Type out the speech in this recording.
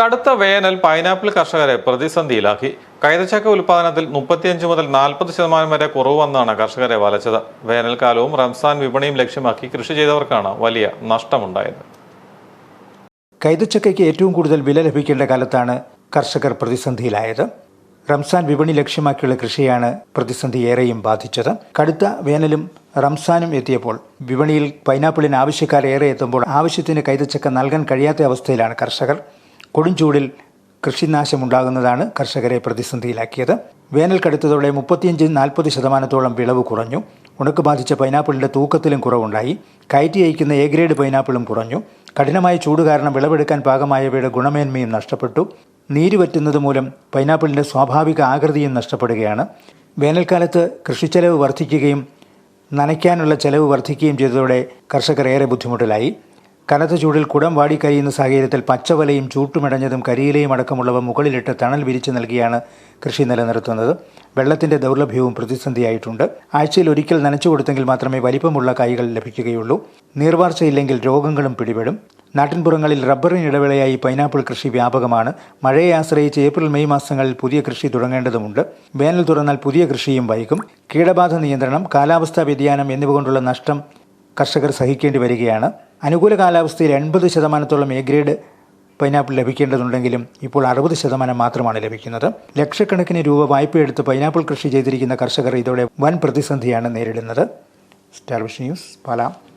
കടുത്ത വേനൽ പൈനാപ്പിൾ കർഷകരെ പ്രതിസന്ധിയിലാക്കി. കൈതച്ചക്ക ഉൽപാദനത്തിൽ മുപ്പത്തിയഞ്ച് മുതൽ നാൽപ്പത് ശതമാനം വരെ കുറവ് വന്നാണ് കർഷകരെ വലച്ചത്. വേനൽക്കാലവും റംസാൻ വിപണിയും ലക്ഷ്യമാക്കി കൃഷി ചെയ്തവർക്കാണ് വലിയ നഷ്ടമുണ്ടായത്. കൈതച്ചക്കയ്ക്ക് ഏറ്റവും കൂടുതൽ വില ലഭിക്കേണ്ട കാലത്താണ് കർഷകർ പ്രതിസന്ധിയിലായത്. റംസാൻ വിപണി ലക്ഷ്യമാക്കിയുള്ള കൃഷിയാണ് പ്രതിസന്ധി ഏറെയും ബാധിച്ചത്. കടുത്ത വേനലും റംസാനും എത്തിയപ്പോൾ വിപണിയിൽ പൈനാപ്പിളിന് ആവശ്യക്കാർ ഏറെ എത്തുമ്പോൾ ആവശ്യത്തിന് കൈതച്ചക്ക നൽകാൻ കഴിയാത്ത അവസ്ഥയിലാണ് കർഷകർ. കൊടുംചൂടിൽ കൃഷിനാശമുണ്ടാകുന്നതാണ് കർഷകരെ പ്രതിസന്ധിയിലാക്കിയത്. വേനൽ കടുത്തതോടെ മുപ്പത്തിയഞ്ച് നാൽപ്പത് ശതമാനത്തോളം വിളവ് കുറഞ്ഞു. ഉണക്ക് ബാധിച്ച പൈനാപ്പിളിന്റെ തൂക്കത്തിലും കുറവുണ്ടായി. കയറ്റി അയക്കുന്ന എ ഗ്രേഡ് പൈനാപ്പിളും കുറഞ്ഞു. കഠിനമായ ചൂട് കാരണം വിളവെടുക്കാൻ പാകമായവയുടെ ഗുണമേന്മയും നഷ്ടപ്പെട്ടു. നീര് വറ്റുന്നത് മൂലം പൈനാപ്പിളിന്റെ സ്വാഭാവിക ആകൃതിയും നഷ്ടപ്പെടുകയാണ്. വേനൽക്കാലത്ത് കൃഷിച്ചെലവ് വർദ്ധിക്കുകയും നനയ്ക്കാനുള്ള ചെലവ് വർദ്ധിക്കുകയും ചെയ്തതോടെ കർഷകർ ഏറെ ബുദ്ധിമുട്ടിലായി. കനത്ത ചൂടിൽ കുടം വാടി കരിയുന്ന സാഹചര്യത്തിൽ പച്ചവലയും ചൂട്ടുമിടഞ്ഞതും കരിയിലയും അടക്കമുള്ളവ മുകളിലിട്ട് തണൽ വിരിച്ചു നൽകിയാണ് കൃഷി നിലനിർത്തുന്നത്. വെള്ളത്തിന്റെ ദൗർലഭ്യവും പ്രതിസന്ധിയായിട്ടുണ്ട്. ആഴ്ചയിൽ ഒരിക്കൽ നനച്ചു കൊടുത്തെങ്കിൽ മാത്രമേ വലിപ്പമുള്ള കായ്കൾ ലഭിക്കുകയുള്ളൂ. നീർവാർച്ചയില്ലെങ്കിൽ രോഗങ്ങളും പിടിപെടും. നാട്ടിൻപുറങ്ങളിൽ റബ്ബറിന് ഇടവേളയായി പൈനാപ്പിൾ കൃഷി വ്യാപകമാണ്. മഴയെ ആശ്രയിച്ച് ഏപ്രിൽ മെയ് മാസങ്ങളിൽ പുതിയ കൃഷി തുടങ്ങേണ്ടതുണ്ട് വേനൽ തുറന്നാൽ പുതിയ കൃഷിയും വൈകും. കീടബാധ നിയന്ത്രണം കാലാവസ്ഥാ വ്യതിയാനം എന്നിവ കൊണ്ടുള്ള നഷ്ടം കർഷകർ സഹിക്കേണ്ടി വരികയാണ്. അനുകൂല കാലാവസ്ഥയിൽ എൺപത് ശതമാനത്തോളം എ ഗ്രേഡ് പൈനാപ്പിൾ ലഭിക്കേണ്ടതുണ്ടെങ്കിലും ഇപ്പോൾ അറുപത് ശതമാനം മാത്രമാണ് ലഭിക്കുന്നത്. ലക്ഷക്കണക്കിന് രൂപ വായ്പയെടുത്ത് പൈനാപ്പിൾ കൃഷി ചെയ്തിരിക്കുന്ന കർഷകർ ഇതോടെ വൻ പ്രതിസന്ധിയാണ് നേരിടുന്നത്. സ്റ്റാർവിഷ് ന്യൂസ് പാലാം.